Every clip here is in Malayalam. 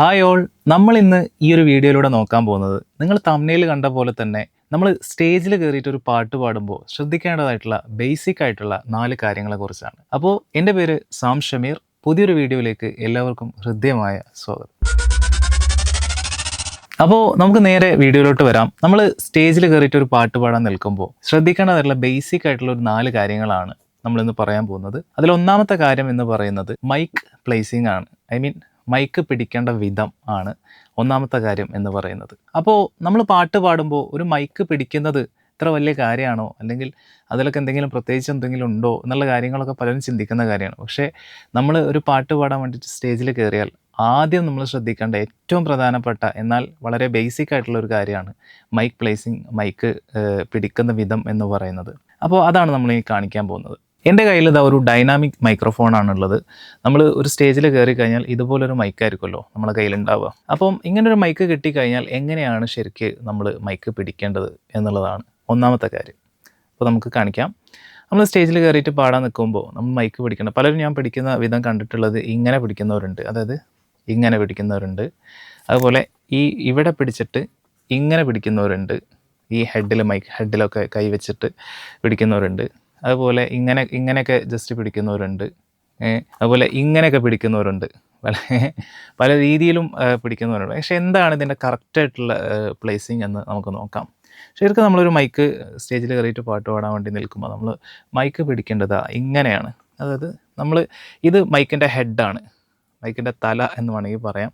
ഹായ് ഓൾ നമ്മൾ ഇന്ന് ഈ ഒരു വീഡിയോയിലൂടെ നോക്കാൻ പോകുന്നത് നിങ്ങൾ തമ്മിൽ കണ്ട പോലെ തന്നെ നമ്മൾ സ്റ്റേജിൽ കയറിയിട്ട് ഒരു പാട്ട് പാടുമ്പോൾ ശ്രദ്ധിക്കേണ്ടതായിട്ടുള്ള ബേസിക് ആയിട്ടുള്ള നാല് കാര്യങ്ങളെക്കുറിച്ചാണ് അപ്പോൾ എന്റെ പേര് സാം ഷമീർ. പുതിയൊരു വീഡിയോയിലേക്ക് എല്ലാവർക്കും ഹൃദ്യമായ സ്വാഗതം. അപ്പോൾ നമുക്ക് നേരെ വീഡിയോയിലോട്ട് വരാം. നമ്മൾ സ്റ്റേജിൽ കയറിയിട്ട് ഒരു പാട്ട് പാടാൻ നിൽക്കുമ്പോൾ ശ്രദ്ധിക്കേണ്ടതായിട്ടുള്ള ബേസിക് ആയിട്ടുള്ള ഒരു നാല് കാര്യങ്ങളാണ് നമ്മൾ ഇന്ന് പറയാൻ പോകുന്നത്. അതിൽ ഒന്നാമത്തെ കാര്യം എന്ന് പറയുന്നത് മൈക്ക് പ്ലേസിംഗ് ആണ്. ഐ മീൻ മൈക്ക് പിടിക്കേണ്ട വിധം ആണ് ഒന്നാമത്തെ കാര്യം എന്ന് പറയുന്നത്. അപ്പോൾ നമ്മൾ പാട്ട് പാടുമ്പോൾ ഒരു മൈക്ക് പിടിക്കുന്നത് ഇത്ര വലിയ കാര്യമാണോ? അല്ലെങ്കിൽ അതിലൊക്കെ എന്തെങ്കിലും പ്രത്യേകിച്ച് എന്തെങ്കിലും ഉണ്ടോ? എന്നുള്ള കാര്യങ്ങളൊക്കെ പലരും ചിന്തിക്കുന്ന കാര്യമാണ്. പക്ഷേ നമ്മൾ ഒരു പാട്ട് പാടാൻ വേണ്ടിയിട്ട് സ്റ്റേജിൽ കയറിയാൽ ആദ്യം നമ്മൾ ശ്രദ്ധിക്കേണ്ട ഏറ്റവും പ്രധാനപ്പെട്ട എന്നാൽ വളരെ ബേസിക് ആയിട്ടുള്ള ഒരു കാര്യമാണ് മൈക്ക് പ്ലേസിങ് മൈക്ക് പിടിക്കുന്ന വിധം എന്ന് പറയുന്നത്. അപ്പോൾ അതാണ് നമ്മൾ ഈ കാണിക്കാൻ പോകുന്നത്. എന്റെ കയ്യിൽ ഇതാ ഒരു ഡൈനാമിക് മൈക്രോഫോൺ ആണുള്ളത്. നമ്മൾ ഒരു സ്റ്റേജിൽ കയറി കഴിഞ്ഞാൽ ഇതുപോലൊരു മൈക്കായിരിക്കുമല്ലോ നമ്മുടെ കയ്യിലുണ്ടാവുക. അപ്പം ഇങ്ങനൊരു മൈക്ക് കിട്ടിക്കഴിഞ്ഞാൽ എങ്ങനെയാണ് ശരിക്ക് നമ്മൾ മൈക്ക് പിടിക്കേണ്ടത് എന്നുള്ളതാണ് ഒന്നാമത്തെ കാര്യം. അപ്പോൾ നമുക്ക് കാണിക്കാം. നമ്മൾ സ്റ്റേജിൽ കയറിയിട്ട് പാടാൻ നിൽക്കുമ്പോൾ നമ്മൾ മൈക്ക് പിടിക്കണം. പലരും ഞാൻ പിടിക്കുന്ന വിധം കണ്ടിട്ടുള്ളത് ഇങ്ങനെ പിടിക്കുന്നവരുണ്ട്. അതായത് ഇങ്ങനെ പിടിക്കുന്നവരുണ്ട്. അതുപോലെ ഈ ഇവിടെ പിടിച്ചിട്ട് ഇങ്ങനെ പിടിക്കുന്നവരുണ്ട്. ഈ ഹെഡിൽ മൈക്ക് ഹെഡിലൊക്കെ കൈവച്ചിട്ട് പിടിക്കുന്നവരുണ്ട്. അതുപോലെ ഇങ്ങനെ ഇങ്ങനെയൊക്കെ ജസ്റ്റ് പിടിക്കുന്നവരുണ്ട്. അതുപോലെ ഇങ്ങനെയൊക്കെ പിടിക്കുന്നവരുണ്ട്. പല പല രീതിയിലും പിടിക്കുന്നവരുണ്ട്. പക്ഷേ എന്താണ് ഇതിന്റെ കറക്റ്റായിട്ടുള്ള പ്ലേസിങ് എന്ന് നമുക്ക് നോക്കാം. ശരിക്കും നമ്മളൊരു മൈക്ക് സ്റ്റേജിൽ കയറിയിട്ട് പാട്ട് പാടാൻ വേണ്ടി നിൽക്കുമ്പോൾ നമ്മൾ മൈക്ക് പിടിക്കേണ്ടത് ഇങ്ങനെയാണ്. അതായത് നമ്മൾ ഇത് മൈക്കിന്റെ ഹെഡാണ് മൈക്കിന്റെ തല എന്ന് വേണമെങ്കിൽ പറയാം.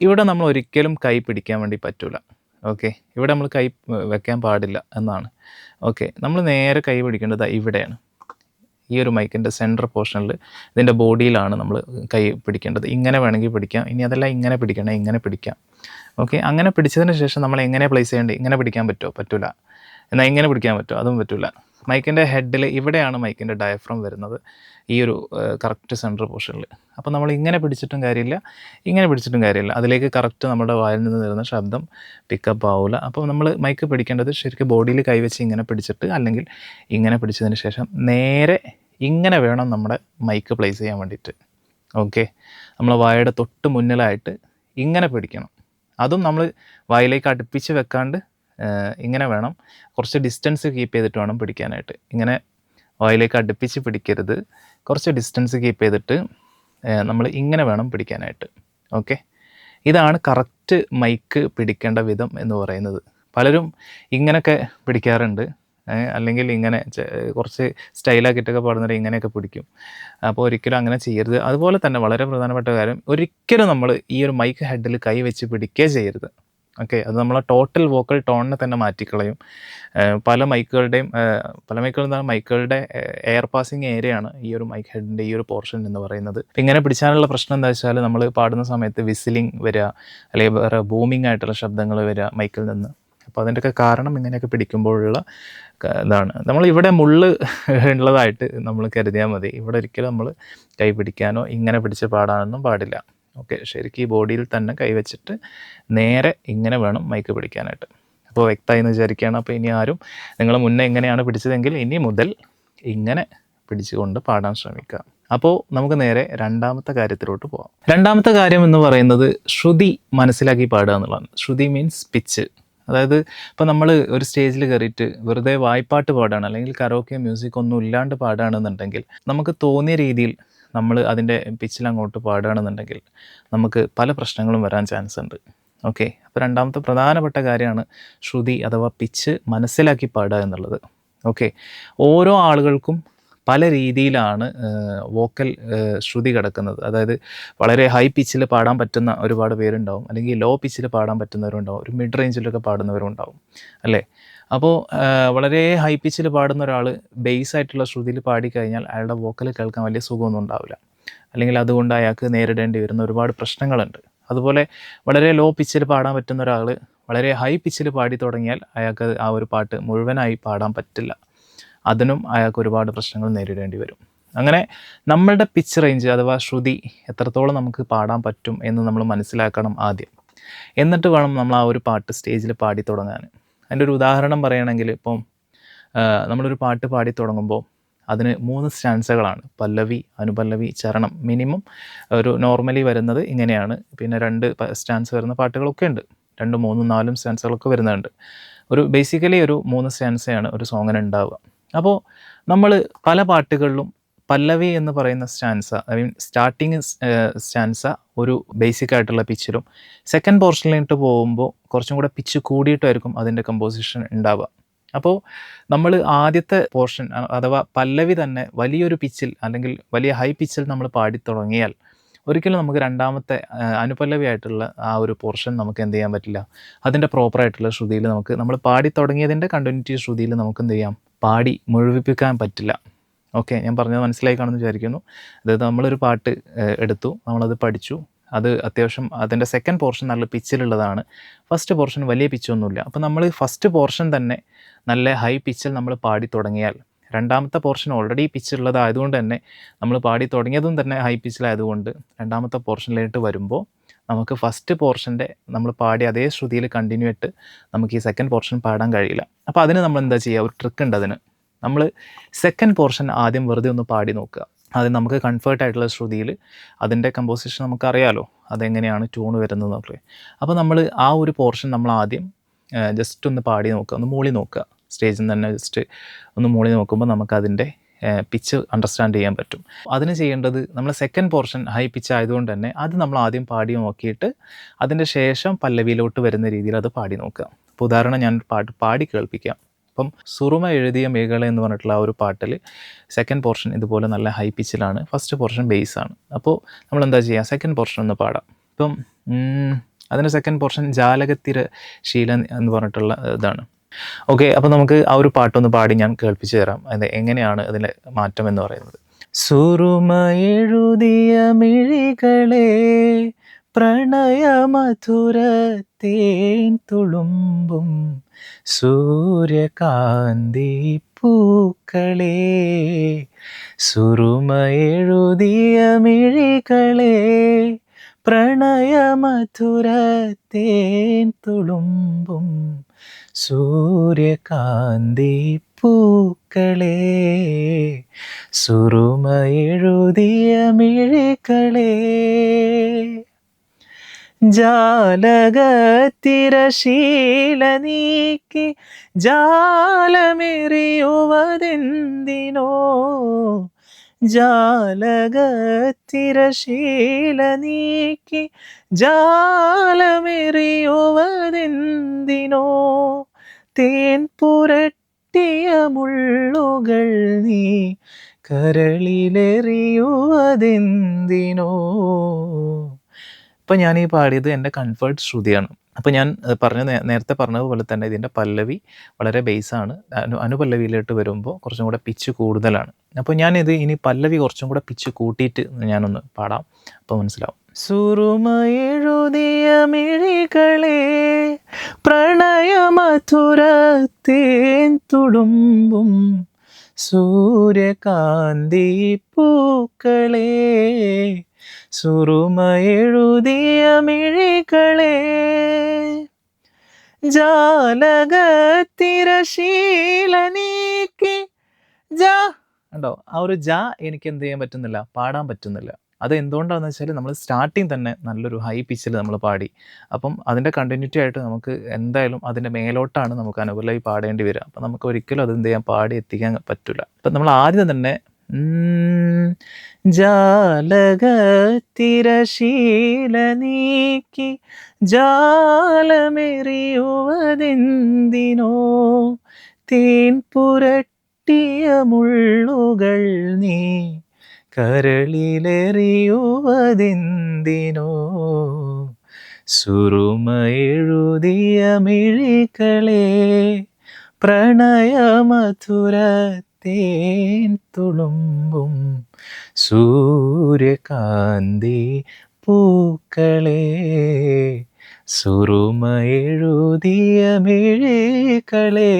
ഇവിടെ നമ്മൾ ഒരിക്കലും കൈ പിടിക്കാൻ വേണ്ടി പറ്റൂല. ഓക്കെ ഇവിടെ നമ്മൾ കൈ വെക്കാൻ പാടില്ല എന്നാണ്. ഓക്കെ നമ്മൾ നേരെ കൈ പിടിക്കേണ്ടത് ഇവിടെയാണ്. ഈ ഒരു മൈക്കിന്റെ സെന്റർ പോർഷനിൽ ഇതിന്റെ ബോഡിയിലാണ് നമ്മൾ കൈ പിടിക്കേണ്ടത്. ഇങ്ങനെ വേണമെങ്കിൽ പിടിക്കാം. ഇനി അതെല്ലാം ഇങ്ങനെ പിടിക്കണം ഇങ്ങനെ പിടിക്കാം. ഓക്കെ അങ്ങനെ പിടിച്ചതിന് ശേഷം നമ്മൾ എങ്ങനെ പ്ലേസ് ചെയ്യേണ്ടത് ഇങ്ങനെ പിടിക്കാൻ പറ്റുമോ? പറ്റില്ല എന്നാൽ ഇങ്ങനെ പിടിക്കാൻ പറ്റുമോ? അതും പറ്റൂല. മൈക്കിന്റെ ഹെഡിൽ ഇവിടെയാണ് മൈക്കിന്റെ ഡയഫ്രം വരുന്നത്. ഈ ഒരു കറക്റ്റ് സെന്റർ പോർഷനിൽ അപ്പോൾ നമ്മൾ ഇങ്ങനെ പിടിച്ചിട്ടും കാര്യമില്ല ഇങ്ങനെ പിടിച്ചിട്ടും കാര്യമില്ല. അതിലേക്ക് കറക്റ്റ് നമ്മുടെ വായിൽ നിന്ന് വരുന്ന ശബ്ദം പിക്കപ്പ് ആവില്ല അപ്പോൾ നമ്മൾ മൈക്ക് പിടിക്കേണ്ടത് ശരിക്കും ബോഡിയിൽ കൈവച്ച് ഇങ്ങനെ പിടിച്ചിട്ട് അല്ലെങ്കിൽ ഇങ്ങനെ പിടിച്ചതിന് ശേഷം നേരെ ഇങ്ങനെ വേണം നമ്മുടെ മൈക്ക് പ്ലേസ് ചെയ്യാൻ വേണ്ടിയിട്ട്. ഓക്കെ? നമ്മൾ വായയുടെ തൊട്ട് മുന്നിലായിട്ട് ഇങ്ങനെ പിടിക്കണം. അതും നമ്മൾ വായിലേക്ക് അടുപ്പിച്ച് വെക്കാണ്ട് ഇങ്ങനെ വേണം. കുറച്ച് ഡിസ്റ്റൻസ് കീപ്പ് ചെയ്തിട്ട് വേണം പിടിക്കാനായിട്ട്. ഇങ്ങനെ ഓയിലേക്ക് അടുപ്പിച്ച് പിടിക്കരുത്. കുറച്ച് ഡിസ്റ്റൻസ് കീപ്പ് ചെയ്തിട്ട് നമ്മൾ ഇങ്ങനെ വേണം പിടിക്കാനായിട്ട്. ഓക്കെ? ഇതാണ് കറക്റ്റ് മൈക്ക് പിടിക്കേണ്ട വിധം എന്ന് പറയുന്നത്. പലരും ഇങ്ങനെയൊക്കെ പിടിക്കാറുണ്ട്. അല്ലെങ്കിൽ ഇങ്ങനെ കുറച്ച് സ്റ്റൈലാക്കിയിട്ടൊക്കെ പാടുന്നവർ ഇങ്ങനെയൊക്കെ പിടിക്കും. അപ്പോൾ ഒരിക്കലും അങ്ങനെ ചെയ്യരുത്. അതുപോലെ തന്നെ വളരെ പ്രധാനപ്പെട്ട കാര്യം ഒരിക്കലും നമ്മൾ ഈ ഒരു മൈക്ക് ഹെഡിൽ കൈ വെച്ച് പിടിക്കുകയേ ചെയ്യരുത്. ഓക്കെ അത് നമ്മളെ ടോട്ടൽ വോക്കൽ ടോണിനെ തന്നെ മാറ്റിക്കളയും. പല മൈക്കുകളുടെയും പല മൈക്കുകൾ എന്താണ് മൈക്കുകളുടെ എയർ പാസിങ് ഏരിയയാണ് ഈ ഒരു മൈക്ക് ഹെഡിന്റെ ഈ ഒരു പോർഷൻ എന്ന് പറയുന്നത്. ഇങ്ങനെ പിടിച്ചാനുള്ള പ്രശ്നം എന്താ വെച്ചാൽ നമ്മൾ പാടുന്ന സമയത്ത് വിസിലിംഗ് വരിക അല്ലെങ്കിൽ വേറെ ബൂമിംഗ് ആയിട്ടുള്ള ശബ്ദങ്ങൾ വരിക മൈക്കിൽ നിന്ന്. അപ്പോൾ അതിന്റെയൊക്കെ കാരണം ഇങ്ങനെയൊക്കെ പിടിക്കുമ്പോഴുള്ള ഇതാണ്. നമ്മൾ ഇവിടെ മുള്ള് ഉള്ളതായിട്ട് നമ്മൾ കരുതിയാൽ മതി. ഇവിടെ ഒരിക്കലും നമ്മൾ കൈ പിടിക്കാനോ ഇങ്ങനെ പിടിച്ച് പാടാനൊന്നും പാടില്ല. ഓക്കെ ശരിക്കും ഈ ബോഡിയിൽ തന്നെ കൈവച്ചിട്ട് നേരെ ഇങ്ങനെ വേണം മൈക്ക് പിടിക്കാനായിട്ട്. അപ്പോൾ വ്യക്തമായി എന്ന് വിചാരിക്കുകയാണ്. അപ്പോൾ ഇനി ആരും നിങ്ങൾ മുന്നേ എങ്ങനെയാണ് പിടിച്ചതെങ്കിൽ ഇനി മുതൽ ഇങ്ങനെ പിടിച്ചുകൊണ്ട് പാടാൻ ശ്രമിക്കുക. അപ്പോൾ നമുക്ക് നേരെ രണ്ടാമത്തെ കാര്യത്തിലോട്ട് പോകാം രണ്ടാമത്തെ കാര്യം എന്ന് പറയുന്നത് ശ്രുതി മനസ്സിലാക്കി പാടുക എന്നുള്ളതാണ്. Shruti means pitch. അതായത് ഇപ്പോൾ നമ്മൾ ഒരു സ്റ്റേജിൽ കയറിയിട്ട് വെറുതെ വായ്പാട്ട് പാടുകയാണ് അല്ലെങ്കിൽ കരോക്കെ മ്യൂസിക് ഒന്നും ഇല്ലാണ്ട് പാടുകയാണെന്നുണ്ടെങ്കിൽ നമുക്ക് തോന്നിയ രീതിയിൽ നമ്മൾ അതിന്റെ പിച്ചിൽ അങ്ങോട്ട് പാടുകയാണെന്നുണ്ടെങ്കിൽ നമുക്ക് പല പ്രശ്നങ്ങളും വരാൻ ചാൻസ് ഉണ്ട്. ഓക്കെ അപ്പോൾ രണ്ടാമത്തെ പ്രധാനപ്പെട്ട കാര്യമാണ് ശ്രുതി അഥവാ പിച്ച് മനസ്സിലാക്കി പാടുക എന്നുള്ളത്. ഓക്കെ ഓരോ ആളുകൾക്കും പല രീതിയിലാണ് വോക്കൽ ശ്രുതി കിടക്കുന്നത്. അതായത് വളരെ ഹൈ പിച്ചിൽ പാടാൻ പറ്റുന്ന ഒരുപാട് പേരുണ്ടാവും. അല്ലെങ്കിൽ ലോ പിച്ചിൽ പാടാൻ പറ്റുന്നവരുണ്ടാവും. ഒരു മിഡ് റേഞ്ചിലൊക്കെ പാടുന്നവരുണ്ടാവും. അല്ലേ? അപ്പോൾ വളരെ ഹൈ പിച്ചിൽ പാടുന്ന ഒരാൾ ബേസ് ആയിട്ടുള്ള ശ്രുതിയിൽ പാടിക്കഴിഞ്ഞാൽ അയാളുടെ വോക്കൽ കേൾക്കാൻ വലിയ സുഖമൊന്നും ഉണ്ടാവില്ല. അല്ലെങ്കിൽ അതുകൊണ്ട് അയാൾക്ക് നേരിടേണ്ടി വരുന്ന ഒരുപാട് പ്രശ്നങ്ങളുണ്ട്. അതുപോലെ വളരെ ലോ പിച്ചിൽ പാടാൻ പറ്റുന്ന ഒരാൾ വളരെ ഹൈ പിച്ചിൽ പാടി തുടങ്ങിയാൽ അയാൾക്ക് ആ ഒരു പാട്ട് മുഴുവനായി പാടാൻ പറ്റില്ല. അതിനും അയാൾക്ക് ഒരുപാട് പ്രശ്നങ്ങൾ നേരിടേണ്ടി വരും. അങ്ങനെ നമ്മളുടെ പിച്ച് റേഞ്ച് അഥവാ ശ്രുതി എത്രത്തോളം നമുക്ക് പാടാൻ പറ്റും എന്ന് നമ്മൾ മനസ്സിലാക്കണം ആദ്യം. എന്നിട്ട് വേണം നമ്മൾ ആ ഒരു പാട്ട് സ്റ്റേജിൽ പാടി തുടങ്ങാൻ. അതിന്റെ ഒരു ഉദാഹരണം പറയുകയാണെങ്കിൽ ഇപ്പം നമ്മളൊരു പാട്ട് പാടി തുടങ്ങുമ്പോൾ അതിന് മൂന്ന് സ്റ്റാൻസുകളാണ്. പല്ലവി അനുപല്ലവി ചരണം മിനിമം ഒരു നോർമലി വരുന്നത് ഇങ്ങനെയാണ്. പിന്നെ രണ്ട് സ്റ്റാൻസ് വരുന്ന പാട്ടുകളൊക്കെ ഉണ്ട്. രണ്ട് മൂന്നും നാലും സ്റ്റാൻസുകളൊക്കെ വരുന്നുണ്ട്. ഒരു ബേസിക്കലി ഒരു മൂന്ന് സ്റ്റാൻസയാണ് ഒരു സോങ്ങിന് ഉണ്ടാവുക. അപ്പോൾ നമ്മൾ പല പാട്ടുകളിലും പല്ലവി എന്ന് പറയുന്ന stanza I mean starting stanza ഒരു ബേസിക് ആയിട്ടുള്ള പിച്ചിലും സെക്കൻഡ് പോർഷനിലോട്ട് പോകുമ്പോൾ കുറച്ചും കൂടെ പിച്ച് കൂടിയിട്ടായിരിക്കും അതിന്റെ കമ്പോസിഷൻ ഉണ്ടാവുക. അപ്പോൾ നമ്മൾ ആദ്യത്തെ പോർഷൻ അഥവാ പല്ലവി തന്നെ വലിയൊരു പിച്ചിൽ അല്ലെങ്കിൽ വലിയ ഹൈ പിച്ചിൽ നമ്മൾ പാടി തുടങ്ങിയാൽ ഒരിക്കലും നമുക്ക് രണ്ടാമത്തെ അനുപല്ലവി ആയിട്ടുള്ള ആ ഒരു പോർഷൻ നമുക്ക് എന്ത് ചെയ്യാൻ പറ്റില്ല. അതിന്റെ പ്രോപ്പറായിട്ടുള്ള ശ്രുതിയിൽ നമുക്ക് നമ്മൾ പാടി തുടങ്ങിയതിന്റെ കണ്ടിന്യൂറ്റി ശ്രുതിയിൽ നമുക്ക് എന്ത് ചെയ്യാം? പാടി മുഴുവിപ്പിക്കാൻ പറ്റില്ല. ഓക്കെ ഞാൻ പറഞ്ഞത് മനസ്സിലായി കാണുമെന്ന് വിചാരിക്കുന്നു. അതായത് നമ്മളൊരു പാട്ട് എടുത്തു നമ്മളത് പഠിച്ചു. അത് അത്യാവശ്യം അതിന്റെ സെക്കൻഡ് പോർഷൻ നല്ല പിച്ചിലുള്ളതാണ് ഫസ്റ്റ് പോർഷൻ വലിയ പിച്ചൊന്നുമില്ല അപ്പോൾ നമ്മൾ ഫസ്റ്റ് പോർഷൻ തന്നെ നല്ല ഹൈ പിച്ചിൽ നമ്മൾ പാടി തുടങ്ങിയാൽ രണ്ടാമത്തെ പോർഷൻ ഓൾറെഡി പിച്ചുള്ളതായതുകൊണ്ട് തന്നെ നമ്മൾ പാടി തുടങ്ങിയതും തന്നെ ഹൈ പിച്ചിലായതുകൊണ്ട് രണ്ടാമത്തെ പോർഷനിലേക്ക് വരുമ്പോൾ നമുക്ക് ഫസ്റ്റ് പോർഷന്റെ നമ്മൾ പാടി അതേ ശ്രുതിയിൽ കണ്ടിന്യൂ ആയിട്ട് നമുക്ക് ഈ സെക്കൻഡ് പോർഷൻ പാടാൻ കഴിയില്ല. അപ്പോൾ അതിന് നമ്മൾ എന്താ ചെയ്യുക ഒരു ട്രിക്ക് ഉണ്ട് അതിന്. നമ്മൾ സെക്കൻഡ് പോർഷൻ ആദ്യം വെറുതെ ഒന്ന് പാടി നോക്കുക. അത് നമുക്ക് കൺഫേർട്ട് ആയിട്ടുള്ള ശ്രുതിയിൽ അതിന്റെ കമ്പോസിഷൻ നമുക്കറിയാലോ അതെങ്ങനെയാണ് ട്യൂൺ വരുന്നത് എന്നൊക്കെ അപ്പോൾ നമ്മൾ ആ ഒരു പോർഷൻ നമ്മൾ ആദ്യം ജസ്റ്റ് ഒന്ന് പാടി നോക്കുക. ഒന്ന് മൂളി നോക്കുക. സ്റ്റേജിൽ നിന്ന് തന്നെ ജസ്റ്റ് ഒന്ന് മൂളി നോക്കുമ്പോൾ നമുക്കതിന്റെ പിച്ച് അണ്ടർസ്റ്റാൻഡ് ചെയ്യാൻ പറ്റും. അതിന് ചെയ്യേണ്ടത് നമ്മൾ സെക്കൻഡ് പോർഷൻ ഹൈ പിച്ച് ആയതുകൊണ്ട് തന്നെ അത് നമ്മൾ ആദ്യം പാടി നോക്കിയിട്ട് അതിന്റെ ശേഷം പല്ലവിയിലോട്ട് വരുന്ന രീതിയിൽ അത് പാടി നോക്കുക. അപ്പോൾ ഉദാഹരണം ഞാൻ പാട്ട് പാടി കേൾപ്പിക്കാം. അപ്പം സുറുമ എഴുതിയ മേഖല എന്ന് പറഞ്ഞിട്ടുള്ള ആ ഒരു പാട്ടിൽ സെക്കൻഡ് പോർഷൻ ഇതുപോലെ നല്ല ഹൈ പിച്ചിലാണ് ഫസ്റ്റ് പോർഷൻ ബേസ് ആണ്. അപ്പോൾ നമ്മൾ എന്താ ചെയ്യുക സെക്കൻഡ് പോർഷൻ ഒന്ന് പാടാം. ഇപ്പം അതിന്റെ സെക്കൻഡ് പോർഷൻ ജാലകത്തിര ശീല എന്ന് പറഞ്ഞിട്ടുള്ള ഇതാണ്. ഓക്കെ അപ്പോൾ നമുക്ക് ആ ഒരു പാട്ടൊന്ന് പാടി ഞാൻ കേൾപ്പിച്ചു തരാം. അത് എങ്ങനെയാണ് അതിന്റെ മാറ്റം എന്ന് പറയുന്നത്. സുറുമ എഴുതിയ മിഴികളെ പ്രണയമധുരത്തേൻ തുളുമ്പും സൂര്യകാന്തി പൂക്കളെ. സുറുമയെഴുതിയമിഴികളെ പ്രണയമധുരത്തേൻ തുളുമ്പും സൂര്യകാന്തി പൂക്കളെ. സുറുമയെഴുതിയമിഴികളേ ജാലകത്തിരശീല നീക്കി ജാലമെറിയുവതെന്തിനോ? ജാലകത്തിരശീല നീക്കി ജാലമെറിയുവതെന്തിനോ? തേൻ പുരട്ടിയ മുള്ളുകൾ നീ കരളിലെറിയുവതെന്തിനോ? ഇപ്പം ഞാൻ ഈ പാടിയത് എന്റെ കൺഫേർട്ട് ശ്രുതിയാണ്. അപ്പോൾ ഞാൻ പറഞ്ഞ നേരത്തെ പറഞ്ഞതുപോലെ തന്നെ ഇതിന്റെ പല്ലവി വളരെ ബേസാണ്. അനു അനുപല്ലവിയിലോട്ട് വരുമ്പോൾ കുറച്ചും കൂടെ പിച്ച് കൂടുതലാണ്. അപ്പോൾ ഞാനിത് ഇനി പല്ലവി കുറച്ചും കൂടെ പിച്ച് കൂട്ടിയിട്ട് ഞാനൊന്ന് പാടാം. അപ്പോൾ മനസ്സിലാവും. സുറുമ എഴുതിയ മിഴികളെ പ്രണയമധുരത്തേൻ തുളുമ്പും സൂര്യകാന്തി പൂക്കളെ സുറുമയെഴുതിയ മിഴികളെ ജാലകത്തിരശീല നീക്കി ജാ ഉണ്ടോ ആ ഒരു ജാ എനിക്ക് എന്ത് ചെയ്യാൻ പറ്റുന്നില്ല? പാടാൻ പറ്റുന്നില്ല. അത് എന്തുകൊണ്ടാണെന്ന് വെച്ചാൽ നമ്മൾ സ്റ്റാർട്ടിങ് തന്നെ നല്ലൊരു ഹൈ പിച്ചിൽ നമ്മൾ പാടി. അപ്പം അതിന്റെ കണ്ടിന്യൂറ്റി ആയിട്ട് നമുക്ക് എന്തായാലും അതിന്റെ മേലോട്ടാണ് നമുക്ക് അനുകൂലമായി പാടേണ്ടി വരിക. അപ്പം നമുക്ക് ഒരിക്കലും അത് എന്ത് ചെയ്യാൻ പാടി എത്തിക്കാൻ പറ്റില്ല അപ്പം നമ്മൾ ആദ്യം തന്നെ ജാലകത്തിരശീല നീക്കി ജാലമെറിയുവതെന്തിനോ? തീൻ പുരട്ടിയ മുള്ളുകൾ നീ കരളിലെറിയുവതെന്തിനോ? സുറുമയെഴുതിയ മിഴികളെ പ്രണയമധുരത്തേൻ തുളുമ്പും സൂര്യകാന്തി പൂക്കളെ സുറുമയെഴുതിയ മിഴികളെ.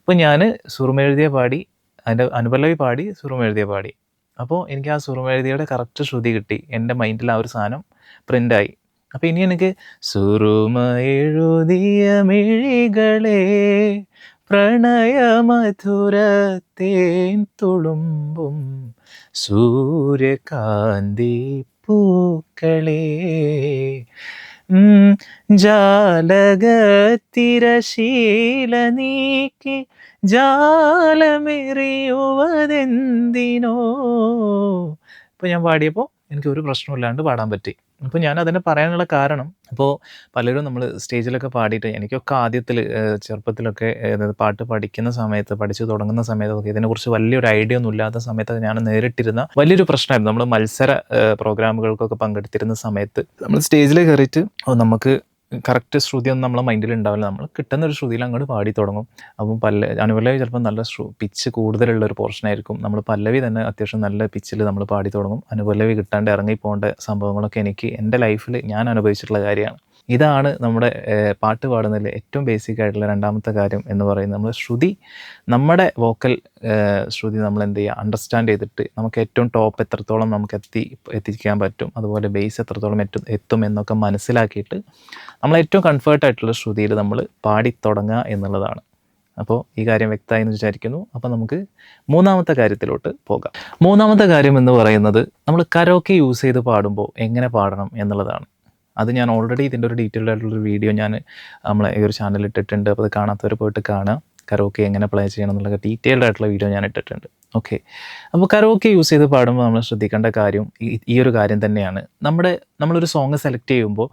ഇപ്പം ഞാൻ സുറുമ എഴുതിയ പാടി അതിന്റെ അനുപല്ലവി പാടി സുറുമ എഴുതിയ പാടി. അപ്പോൾ എനിക്ക് ആ സുറുമെഴുതിയുടെ കറക്റ്റ് ശ്രുതി കിട്ടി. എന്റെ മൈൻഡിൽ ആ ഒരു സാധനം പ്രിന്റായി അപ്പോൾ ഇനി എനിക്ക് സുറുമ എഴുതിയ മിഴികളെ പ്രണയമധുരത്തേൻ തുളുമ്പും സൂര്യകാന്തി പൂക്കളേ. ജാലകത്തിരശീല നീക്കി ജാലമെറിയുവതെന്തിനോ. ഇപ്പോൾ ഞാൻ പാടിയപ്പോൾ എനിക്ക് ഒരു പ്രശ്നമില്ലാണ്ട് പാടാൻ പറ്റി. അപ്പോൾ ഞാൻ അതിനെ പറയാനുള്ള കാരണം ഇപ്പോൾ പലരും നമ്മൾ സ്റ്റേജിലൊക്കെ പാടിയിട്ട് എനിക്കൊക്കെ ആദ്യത്തിൽ ചെറുപ്പത്തിലൊക്കെ പാട്ട് പഠിക്കുന്ന സമയത്ത് പഠിച്ചു തുടങ്ങുന്ന സമയത്തൊക്കെ ഇതിനെക്കുറിച്ച് വലിയൊരു ഐഡിയ ഒന്നും ഇല്ലാത്ത സമയത്തൊക്കെ ഞാൻ നേരിട്ടിരുന്ന വലിയൊരു പ്രശ്നമായിരുന്നു. നമ്മൾ മത്സര പ്രോഗ്രാമുകൾക്കൊക്കെ പങ്കെടുത്തിരുന്ന സമയത്ത് നമ്മൾ സ്റ്റേജിൽ കയറിയിട്ട് നമുക്ക് കറക്റ്റ് ശ്രുതിയൊന്നും നമ്മളെ മൈൻഡിൽ ഉണ്ടാവില്ല നമ്മൾ കിട്ടുന്ന ഒരു ശ്രുതിയിൽ അങ്ങോട്ട് പാടി തുടങ്ങും. അപ്പം പല്ല അനുപല്ലവി ചിലപ്പോൾ നല്ല ശ്രു പിച്ച് കൂടുതലുള്ള ഒരു പോർഷൻ ആയിരിക്കും. നമ്മൾ പല്ലവി തന്നെ അത്യാവശ്യം നല്ല പിച്ചിൽ നമ്മൾ പാടി തുടങ്ങും. അനുപല്ലവി കിട്ടാണ്ട് ഇറങ്ങി പോകേണ്ട സംഭവങ്ങളൊക്കെ എനിക്ക് എന്റെ ലൈഫിൽ ഞാൻ അനുഭവിച്ചിട്ടുള്ള കാര്യമാണ്. ഇതാണ് നമ്മുടെ പാട്ട് പാടുന്നതിൽ ഏറ്റവും ബേസിക് ആയിട്ടുള്ള രണ്ടാമത്തെ കാര്യം എന്ന് പറയുന്നത്. നമ്മൾ ശ്രുതി നമ്മുടെ വോക്കൽ ശ്രുതി നമ്മൾ എന്ത് ചെയ്യുക? അണ്ടർസ്റ്റാൻഡ് ചെയ്തിട്ട് നമുക്ക് ഏറ്റവും ടോപ്പ് എത്രത്തോളം നമുക്ക് എത്തി എത്തിക്കാൻ പറ്റും? അതുപോലെ ബേസ് എത്രത്തോളം എത്തും എത്തും എന്നൊക്കെ മനസ്സിലാക്കിയിട്ട് നമ്മൾ ഏറ്റവും കംഫർട്ട് ആയിട്ടുള്ള ശ്രുതിയിൽ നമ്മൾ പാടി തുടങ്ങുക എന്നുള്ളതാണ്. അപ്പോൾ ഈ കാര്യം വ്യക്തമായി എന്ന് വിചാരിക്കുന്നു. അപ്പോൾ നമുക്ക് മൂന്നാമത്തെ കാര്യത്തിലോട്ട് പോകാം. മൂന്നാമത്തെ കാര്യം എന്ന് പറയുന്നത് നമ്മൾ കരോക്കെ യൂസ് ചെയ്ത് പാടുമ്പോൾ എങ്ങനെ പാടണം എന്നുള്ളതാണ്. അത് ഞാൻ ഓൾറെഡി ഇതിന്റെ ഒരു ഡീറ്റെയിൽഡ് ആയിട്ടുള്ളൊരു വീഡിയോ ഞാൻ നമ്മളെ ഈ ഒരു ചാനലിൽ ഇട്ടിട്ടുണ്ട്. അപ്പോൾ അത് കാണാത്തവർ പോയിട്ട് കാണുക. കരോക്കെ എങ്ങനെ പ്ലേ ചെയ്യണം എന്നുള്ള ഡീറ്റെയിൽഡ് ആയിട്ടുള്ള വീഡിയോ ഞാൻ ഇട്ടിട്ടുണ്ട്. ഓക്കെ അപ്പോൾ കരോക്കെ യൂസ് ചെയ്ത് പാടുമ്പോൾ നമ്മൾ ശ്രദ്ധിക്കേണ്ട കാര്യം ഈ- ഒരു കാര്യം തന്നെയാണ്. നമ്മുടെ നമ്മളൊരു സോങ് സെലക്ട് ചെയ്യുമ്പോൾ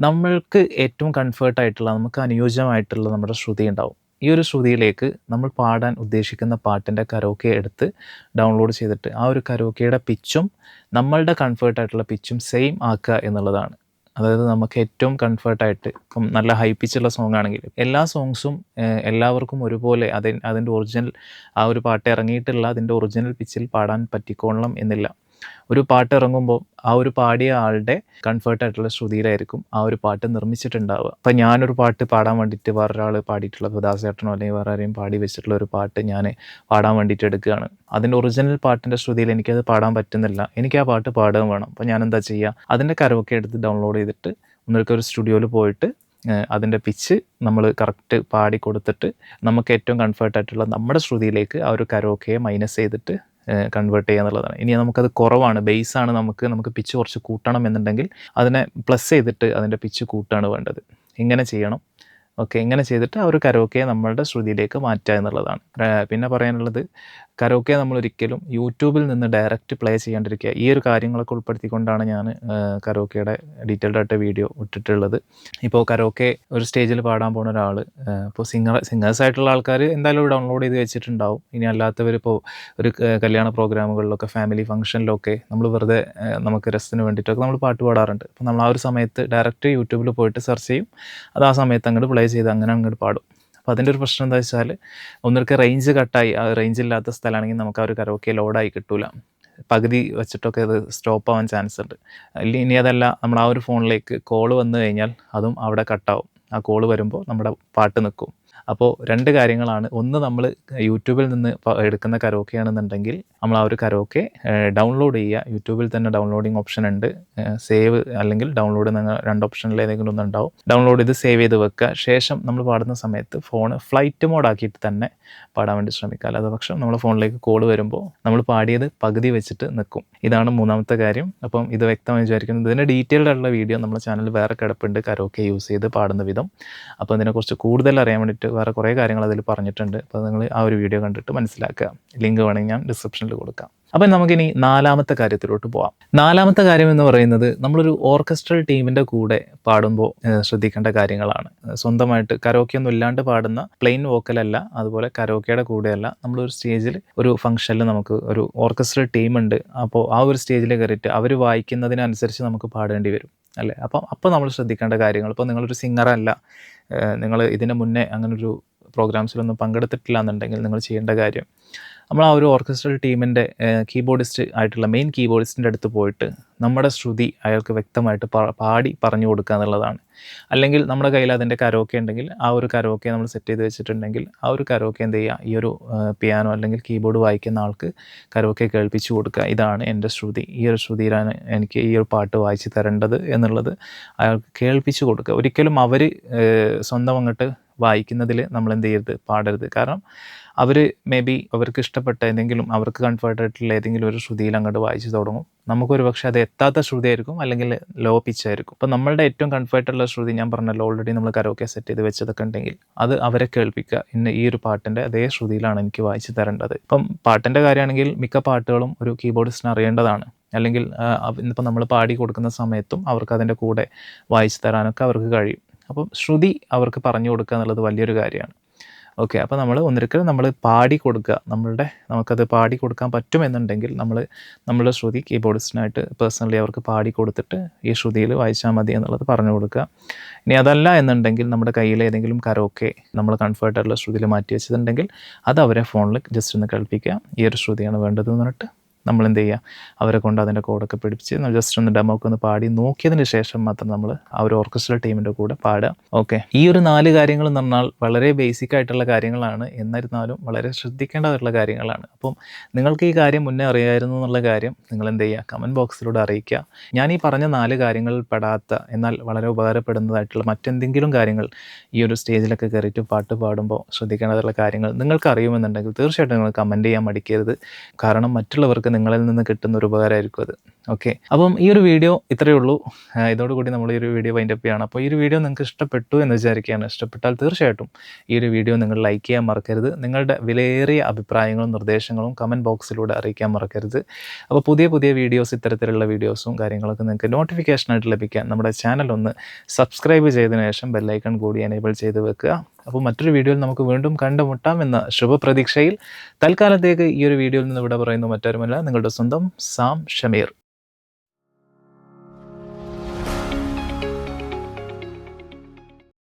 നമ്മൾക്ക് ഏറ്റവും കംഫേർട്ടായിട്ടുള്ള നമുക്ക് അനുയോജ്യമായിട്ടുള്ള നമ്മുടെ ശ്രുതി ഉണ്ടാവും. ഈ ഒരു ശ്രുതിയിലേക്ക് നമ്മൾ പാടാൻ ഉദ്ദേശിക്കുന്ന പാട്ടിന്റെ കരോക്കെ എടുത്ത് ഡൗൺലോഡ് ചെയ്തിട്ട് ആ ഒരു കരോക്കെയുടെ പിച്ചും നമ്മളുടെ കംഫേർട്ടായിട്ടുള്ള പിച്ചും സെയിം ആക്കുക എന്നുള്ളതാണ്. അതായത് നമുക്ക് ഏറ്റവും കംഫർട്ടായിട്ട് ഇപ്പം നല്ല ഹൈ പിച്ചുള്ള സോങ് ആണെങ്കിൽ എല്ലാ സോങ്സും എല്ലാവർക്കും ഒരുപോലെ അതിൻ അതിന്റെ ഒറിജിനൽ ആ ഒരു പാട്ട് ഇറങ്ങിയിട്ടുള്ള അതിന്റെ ഒറിജിനൽ പിച്ചിൽ പാടാൻ പറ്റിക്കോളണം എന്നില്ല. ഒരു പാട്ട് ഇറങ്ങുമ്പോൾ ആ ഒരു പാടിയ ആളുടെ കംഫർട്ടായിട്ടുള്ള ശ്രുതിയിലായിരിക്കും ആ ഒരു പാട്ട് നിർമ്മിച്ചിട്ടുണ്ടാവുക. അപ്പം ഞാനൊരു പാട്ട് പാടാൻ വേണ്ടിയിട്ട് വേറൊരാൾ പാടിയിട്ടുള്ള ദാസേട്ടനോ അല്ലെങ്കിൽ വേറെ ആരെയും പാടി വെച്ചിട്ടുള്ള ഒരു പാട്ട് ഞാൻ പാടാൻ വേണ്ടിയിട്ട് എടുക്കുകയാണ്. അതിന്റെ ഒറിജിനൽ പാട്ടിന്റെ ശ്രുതിയിൽ എനിക്കത് പാടാൻ പറ്റുന്നില്ല. എനിക്ക് ആ പാട്ട് പാടുകയും വേണം. അപ്പം ഞാൻ എന്താ ചെയ്യുക? അതിന്റെ കരവൊക്കെ എടുത്ത് ഡൗൺലോഡ് ചെയ്തിട്ട് ഒരു സ്റ്റുഡിയോയിൽ പോയിട്ട് അതിന്റെ പിച്ച് നമ്മൾ കറക്റ്റ് പാടി കൊടുത്തിട്ട് നമുക്ക് ഏറ്റവും കംഫർട്ടായിട്ടുള്ള നമ്മുടെ ശ്രുതിയിലേക്ക് ആ ഒരു കരോക്കയെ മൈനസ് ചെയ്തിട്ട് കൺവേർട്ട് ചെയ്യുക എന്നുള്ളതാണ്. ഇനി നമുക്കത് കുറവാണ്. ബേസ് ആണ് നമുക്ക് നമുക്ക് പിച്ച് കുറച്ച് കൂട്ടണം എന്നുണ്ടെങ്കിൽ അതിനെ പ്ലസ് ചെയ്തിട്ട് അതിന്റെ പിച്ച് കൂട്ടാണ് വേണ്ടത്. ഇങ്ങനെ ചെയ്യണം. ഓക്കെ ഇങ്ങനെ ചെയ്തിട്ട് ആ ഒരു കരോക്കയെ നമ്മളുടെ ശ്രുതിയിലേക്ക് മാറ്റുക എന്നുള്ളതാണ്. പിന്നെ പറയാനുള്ളത് കരോക്കെ നമ്മൾ ഒരിക്കലും യൂട്യൂബിൽ നിന്ന് ഡയറക്റ്റ് പ്ലേ ചെയ്യാണ്ടിരിക്കുക. ഈ ഒരു കാര്യങ്ങളൊക്കെ ഉൾപ്പെടുത്തിക്കൊണ്ടാണ് ഞാൻ കരോക്കയുടെ ഡീറ്റെയിൽഡ് ആയിട്ട് വീഡിയോ ഇട്ടിട്ടുള്ളത്. ഇപ്പോൾ കരോക്കെ ഒരു സ്റ്റേജിൽ പാടാൻ പോകുന്ന ഒരാൾ ഇപ്പോൾ സിംഗർ സിംഗേഴ്സ് ആയിട്ടുള്ള ആൾക്കാർ എന്തായാലും ഡൗൺലോഡ് ചെയ്ത് വെച്ചിട്ടുണ്ടാവും. ഇനി അല്ലാത്തവർ ഇപ്പോൾ ഒരു കല്യാണ പ്രോഗ്രാമുകളിലൊക്കെ ഫാമിലി ഫംഗ്ഷനിലൊക്കെ നമ്മൾ വെറുതെ നമുക്ക് രസത്തിന് വേണ്ടിയിട്ടൊക്കെ നമ്മൾ പാട്ട് പാടാറുണ്ട്. അപ്പോൾ നമ്മൾ ആ ഒരു സമയത്ത് ഡയറക്റ്റ് യൂട്യൂബിൽ പോയിട്ട് സെർച്ച് ചെയ്യും. അത് ആ സമയത്ത് അങ്ങോട്ട് പ്ലേ ചെയ്ത് അങ്ങനെ അങ്ങോട്ട് പാടും. അപ്പോൾ അതിന്റെ ഒരു പ്രശ്നം എന്താ വെച്ചാൽ ഒന്നിടക്ക് റേഞ്ച് കട്ടായി ആ റേഞ്ച് ഇല്ലാത്ത സ്ഥലമാണെങ്കിൽ നമുക്ക് ആ ഒരു കരോക്കെ ലോഡായി കിട്ടൂല. പകുതി വെച്ചിട്ടൊക്കെ അത് സ്റ്റോപ്പ് ആവാൻ ചാൻസ് ഉണ്ട്. അല്ലെങ്കിൽ ഇനി അതല്ല നമ്മൾ ആ ഒരു ഫോണിലേക്ക് കോൾ വന്നു കഴിഞ്ഞാൽ അതും അവിടെ കട്ടാവും ആ കോൾ വരുമ്പോൾ നമ്മുടെ പാട്ട് നിൽക്കും അപ്പോൾ രണ്ട് കാര്യങ്ങളാണ്. ഒന്ന് നമ്മൾ യൂട്യൂബിൽ നിന്ന് എടുക്കുന്ന കരോക്കെ ആണെന്നുണ്ടെങ്കിൽ നമ്മൾ ആ ഒരു കരോക്കെ ഡൗൺലോഡ് ചെയ്യുക. യൂട്യൂബിൽ തന്നെ ഡൗൺലോഡിങ് ഓപ്ഷൻ ഉണ്ട്. സേവ് അല്ലെങ്കിൽ ഡൗൺലോഡ് നിങ്ങൾ രണ്ട് ഓപ്ഷനിൽ ഏതെങ്കിലും ഒന്ന് ഉണ്ടാവും. ഡൗൺലോഡ് ചെയ്ത് സേവ് ചെയ്ത് വെക്കുക. ശേഷം നമ്മൾ പാടുന്ന സമയത്ത് ഫോൺ ഫ്ലൈറ്റ് മോഡാക്കിയിട്ട് തന്നെ പാടാൻ വേണ്ടി ശ്രമിക്കുക. അല്ലാതെ പക്ഷം നമ്മൾ ഫോണിലേക്ക് കോൾ വരുമ്പോൾ നമ്മൾ പാടിയത് പകുതി വെച്ചിട്ട് നിൽക്കും. ഇതാണ് മൂന്നാമത്തെ കാര്യം. അപ്പം ഇത് വ്യക്തമായി വിചാരിക്കുന്നത് ഇതിന്റെ ഡീറ്റെയിൽഡ് ആയിട്ടുള്ള വീഡിയോ നമ്മുടെ ചാനൽ വേറെ കിടപ്പുണ്ട്. കരോക്കെ യൂസ് ചെയ്ത് പാടുന്ന വിധം. അപ്പോൾ ഇതിനെക്കുറിച്ച് കൂടുതൽ അറിയാൻ വേണ്ടിയിട്ട് വേറെ കുറേ കാര്യങ്ങൾ അതിൽ പറഞ്ഞിട്ടുണ്ട്. അപ്പോൾ നിങ്ങൾ ആ ഒരു വീഡിയോ കണ്ടിട്ട് മനസ്സിലാക്കുക. ലിങ്ക് വേണമെങ്കിൽ ഞാൻ ഡിസ്ക്രിപ്ഷനിൽ കൊടുക്കാം. അപ്പം നമുക്കിനി നാലാമത്തെ കാര്യത്തിലോട്ട് പോവാം. നാലാമത്തെ കാര്യം എന്ന് പറയുന്നത് നമ്മളൊരു ഓർക്കസ്ട്രൽ ടീമിന്റെ കൂടെ പാടുമ്പോൾ ശ്രദ്ധിക്കേണ്ട കാര്യങ്ങളാണ്. സ്വന്തമായിട്ട് കരോക്കിയൊന്നും ഇല്ലാണ്ട് പാടുന്ന പ്ലെയിൻ വോക്കലല്ല അതുപോലെ കരോക്കിയുടെ കൂടെയല്ല നമ്മളൊരു സ്റ്റേജിൽ ഒരു ഫംഗ്ഷനിൽ നമുക്ക് ഒരു ഓർക്കസ്ട്രൽ ടീമുണ്ട് അപ്പോൾ ആ ഒരു സ്റ്റേജിൽ കയറിയിട്ട് അവർ വായിക്കുന്നതിനനുസരിച്ച് നമുക്ക് പാടേണ്ടി വരും. അല്ലേ? അപ്പം അപ്പോൾ നമ്മൾ ശ്രദ്ധിക്കേണ്ട കാര്യങ്ങൾ. ഇപ്പോൾ നിങ്ങളൊരു സിംഗറല്ല നിങ്ങൾ ഇതിന് മുന്നേ അങ്ങനൊരു പ്രോഗ്രാംസിലൊന്നും പങ്കെടുത്തിട്ടില്ല എന്നുണ്ടെങ്കിൽ നിങ്ങൾ ചെയ്യേണ്ട കാര്യം നമ്മൾ ആ ഒരു ഓർക്കസ്ട്രൽ ടീമിന്റെ കീബോർഡിസ്റ്റ് ആയിട്ടുള്ള മെയിൻ കീബോർഡിസ്റ്റിന്റെ അടുത്ത് പോയിട്ട് നമ്മുടെ ശ്രുതി അയാൾക്ക് വ്യക്തമായിട്ട് പാടി പറഞ്ഞു കൊടുക്കുക എന്നുള്ളതാണ്. അല്ലെങ്കിൽ നമ്മുടെ കയ്യിൽ അതിന്റെ കരോക്കെ ഉണ്ടെങ്കിൽ ആ ഒരു കരോക്കെ നമ്മൾ സെറ്റ് ചെയ്ത് വെച്ചിട്ടുണ്ടെങ്കിൽ ആ ഒരു കരോക്കെ എന്ത് ചെയ്യുക? ഈ ഒരു പിയാനോ അല്ലെങ്കിൽ കീബോർഡ് വായിക്കുന്ന ആൾക്ക് കരോക്കെ കേൾപ്പിച്ചു കൊടുക്കുക. ഇതാണ് എന്റെ ശ്രുതി. ഈ ഒരു ശ്രുതിയിലാണ് എനിക്ക് ഈ ഒരു പാട്ട് വായിച്ച് തരേണ്ടത് എന്നുള്ളത് അയാൾക്ക് കേൾപ്പിച്ചു കൊടുക്കുക. ഒരിക്കലും അവർ സ്വന്തം അങ്ങോട്ട് വായിക്കുന്നതിൽ നമ്മൾ എന്ത് ചെയ്യരുത്? പാടരുത്. കാരണം അവർ മേ ബി അവർക്ക് ഇഷ്ടപ്പെട്ട ഏതെങ്കിലും അവർക്ക് കംഫർട്ട് ആയിട്ടുള്ള ഏതെങ്കിലും ഒരു ശ്രുതിയിൽ അങ്ങോട്ട് വായിച്ചു തുടങ്ങും. നമുക്കൊരു പക്ഷേ അത് എത്താത്ത ശ്രുതി ആയിരിക്കും അല്ലെങ്കിൽ ലോ പിച്ച് ആയിരിക്കും. അപ്പോൾ നമ്മളുടെ ഏറ്റവും കംഫർട്ടുള്ള ശ്രുതി ഞാൻ പറഞ്ഞല്ലോ ഓൾറെഡി നമ്മൾ കരോക്കെ സെറ്റ് ചെയ്ത് വെച്ചതൊക്കെ ഉണ്ടെങ്കിൽ അത് അവരെ കേൾപ്പിക്കുക. ഇന്ന് ഈ ഒരു പാട്ടിന്റെ അതേ ശ്രുതിയിലാണ് എനിക്ക് വായിച്ചു തരേണ്ടത്. ഇപ്പം പാട്ടിന്റെ കാര്യമാണെങ്കിൽ മിക്ക പാട്ടുകളും ഒരു കീബോർഡിസ്റ്റിന് അറിയേണ്ടതാണ്. അല്ലെങ്കിൽ ഇന്നിപ്പോൾ നമ്മൾ പാടി കൊടുക്കുന്ന സമയത്തും അവർക്ക് അതിന്റെ കൂടെ വായിച്ചു തരാനൊക്കെ അവർക്ക് കഴിയും. അപ്പം ശ്രുതി അവർക്ക് പറഞ്ഞു കൊടുക്കുക എന്നുള്ളത് വലിയൊരു കാര്യമാണ്. ഓക്കെ അപ്പോൾ നമ്മൾ ഒന്നിരിക്കൽ നമ്മൾ പാടി കൊടുക്കുക. നമ്മളുടെ നമുക്കത് പാടി കൊടുക്കാൻ പറ്റുമെന്നുണ്ടെങ്കിൽ നമ്മൾ നമ്മളുടെ ശ്രുതി കീബോർഡിസ്റ്റിനായിട്ട് പേഴ്സണലി അവർക്ക് പാടി കൊടുത്തിട്ട് ഈ ശ്രുതിയിൽ വായിച്ചാൽ മതി എന്നുള്ളത് പറഞ്ഞു കൊടുക്കുക. ഇനി അതല്ല എന്നുണ്ടെങ്കിൽ നമ്മുടെ കയ്യിൽ ഏതെങ്കിലും കരോക്കെ നമ്മൾ കംഫർട്ടായിട്ടുള്ള ശ്രുതിയിൽ മാറ്റി വെച്ചിട്ടുണ്ടെങ്കിൽ അത് അവരെ ഫോണിൽ ജസ്റ്റ് ഒന്ന് കേൾപ്പിക്കുക. ഈ ഒരു ശ്രുതിയാണ് വേണ്ടത് എന്ന് പറഞ്ഞിട്ട് നമ്മൾ എന്ത് ചെയ്യുക അവരെ കൊണ്ട് അതിന്റെ കോഡൊക്കെ പിടിപ്പിച്ച് ജസ്റ്റ് ഒന്ന് ഡെമോക്ക് ഒന്ന് പാടി നോക്കിയതിന് ശേഷം മാത്രം നമ്മൾ ആ ഒരു ഓർക്കസ്ട്രൽ ടീമിന്റെ കൂടെ പാടുക. ഓക്കെ ഈ ഒരു നാല് കാര്യങ്ങൾ എന്ന് പറഞ്ഞാൽ വളരെ ബേസിക് ആയിട്ടുള്ള കാര്യങ്ങളാണ്. എന്നിരുന്നാലും വളരെ ശ്രദ്ധിക്കേണ്ടതായിട്ടുള്ള കാര്യങ്ങളാണ്. അപ്പം നിങ്ങൾക്ക് ഈ കാര്യം മുന്നേ അറിയായിരുന്നു എന്നുള്ള കാര്യം നിങ്ങൾ എന്ത് ചെയ്യുക കമന്റ് ബോക്സിലൂടെ അറിയിക്കുക. ഞാൻ ഈ പറഞ്ഞ നാല് കാര്യങ്ങളിൽ പെടാത്ത എന്നാൽ വളരെ ഉപകാരപ്പെടുന്നതായിട്ടുള്ള മറ്റെന്തെങ്കിലും കാര്യങ്ങൾ ഈ ഒരു സ്റ്റേജിലൊക്കെ കയറിയിട്ട് പാട്ട് പാടുമ്പോൾ ശ്രദ്ധിക്കേണ്ടതായിട്ടുള്ള കാര്യങ്ങൾ നിങ്ങൾക്ക് അറിയുമെന്നുണ്ടെങ്കിൽ തീർച്ചയായിട്ടും നിങ്ങൾ കമന്റ് ചെയ്യാൻ മടിക്കരുത്. കാരണം മറ്റുള്ളവർക്ക് നിങ്ങളിൽ നിന്ന് കിട്ടുന്ന ഒരു ഉപകാരമായിരിക്കും അത്. ഓക്കെ. അപ്പം ഈ ഒരു വീഡിയോ ഇത്രയേ ഉള്ളൂ. ഇതോടുകൂടി നമ്മൾ ഈ ഒരു വീഡിയോ വൈൻഡ് അപ്പ് ചെയ്യണം. അപ്പോൾ ഈ ഒരു വീഡിയോ നിങ്ങൾക്ക് ഇഷ്ടപ്പെട്ടു എന്ന് വിചാരിക്കുകയാണ്. ഇഷ്ടപ്പെട്ടാൽ തീർച്ചയായിട്ടും ഈ ഒരു വീഡിയോ നിങ്ങൾ ലൈക്ക് ചെയ്യാൻ മറക്കരുത്. നിങ്ങളുടെ വിലയേറിയ അഭിപ്രായങ്ങളും നിർദ്ദേശങ്ങളും കമന്റ് ബോക്സിലൂടെ അറിയിക്കാൻ മറക്കരുത്. അപ്പോൾ പുതിയ പുതിയ വീഡിയോസ് ഇത്തരത്തിലുള്ള വീഡിയോസും കാര്യങ്ങളൊക്കെ നിങ്ങൾക്ക് നോട്ടിഫിക്കേഷനായിട്ട് ലഭിക്കാൻ നമ്മുടെ ചാനൽ ഒന്ന് സബ്സ്ക്രൈബ് ചെയ്തതിനു ശേഷം ബെല്ലൈക്കൺ കൂടി എനേബിൾ ചെയ്ത് വെക്കുക. അപ്പോൾ മറ്റൊരു വീഡിയോയിൽ നമുക്ക് വീണ്ടും കണ്ടുമുട്ടാം എന്ന ശുഭപ്രതീക്ഷയിൽ. തൽക്കാലത്തേക്ക് ഈ ഒരു വീഡിയോയിൽ നിന്ന് ഇവിടെ പറയുന്നു മറ്റാരുമല്ല. നിങ്ങളുടെ സ്വന്തം സാം ഷമീർ.